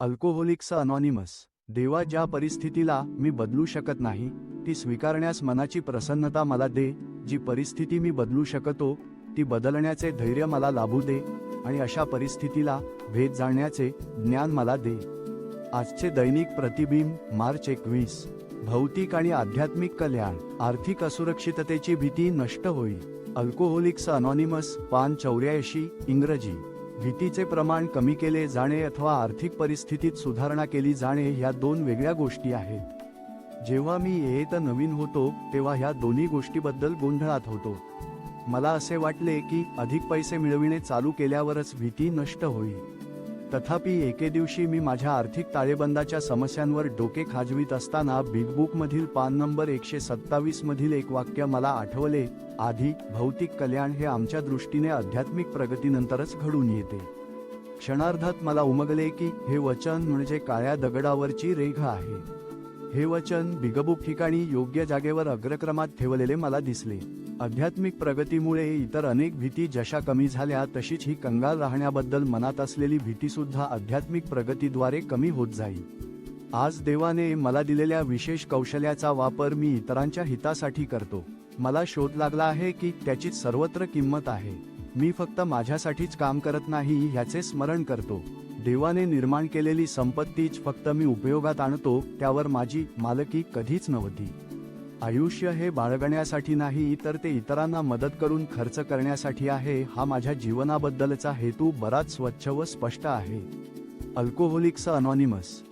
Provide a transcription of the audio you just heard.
Alcoholics anonymous. देवा ज्या परिस्थितीला मी बदलू शकत नाही ती स्वीकारण्यास मनाची प्रसन्नता मला दे. जी परिस्थिती मी बदलू शकतो ती बदलण्याचे धैर्य मला लाभू दे आणि अशा परिस्थितीला भेद जाणण्याचे ज्ञान मला दे. आजचे दैनिक प्रतिबिंब मार्च एकवीस. भौतिक आणि आध्यात्मिक कल्याण. आर्थिक असुरक्षिततेची भीती नष्ट होईल. अल्कोहोलिक्स अनॉनिमस पान चौऱ्याऐंशी इंग्रजी. भीतीचे प्रमाण कमी केले जाणे अथवा आर्थिक परिस्थितीत सुधारणा केली जाणे ह्या दोन वेगळ्या गोष्टी आहेत. जेव्हा मी येत नवीन होतो तेव्हा ह्या दोन्ही गोष्टीबद्दल गोंधळात होतो. मला असे वाटले की अधिक पैसे मिळविणे चालू केल्यावरच भीती नष्ट होईल. तथापि एके दिवशी मी माझ्या आर्थिक ताळेबंदाच्या समस्यांवर डोके खाजवीत असताना बिग बुकमधील पान नंबर एकशे सत्तावीस मधील एक वाक्य मला आठवले आधी भौतिक कल्याण हे आमच्या दृष्टीने आध्यात्मिक प्रगतीनंतरच घडून येते. क्षणार्धात मला उमगले की हे वचन म्हणजे काळ्या दगडावरची रेघ आहे. हे वचन बिगबुक ठिकाणी योग्य जागेवर अग्रक्रमात ठेवलेले मला दिसले. आध्यात्मिक प्रगतीमुळे इतर अनेक भीती जशा कमी झाल्या तशीच ही कंगाल राहण्याबद्दल मनात असलेली भीती सुद्धा आध्यात्मिक प्रगतीद्वारे कमी होत जाईल. आज देवाने मला दिलेल्या विशेष कौशल्याचा वापर मी इतरांच्या हितासाठी करतो. मला शोध लागला आहे की त्याची सर्वत्र किंमत आहे. मी फक्त माझ्यासाठीच काम करत नाही ह्याचे स्मरण करतो. देवाने निर्माण केलेली संपत्तीच फक्त मी उपयोगात आणतो त्यावर माझी मालकी कधीच नव्हती. आयुष्य हे बाळगण्यासाठी नाही तर ते इतरांना मदत करून खर्च करण्यासाठी आहे हा माझ्या जीवनाबद्दलचा हेतू बराच स्वच्छ व स्पष्ट आहे. Alcoholics anonymous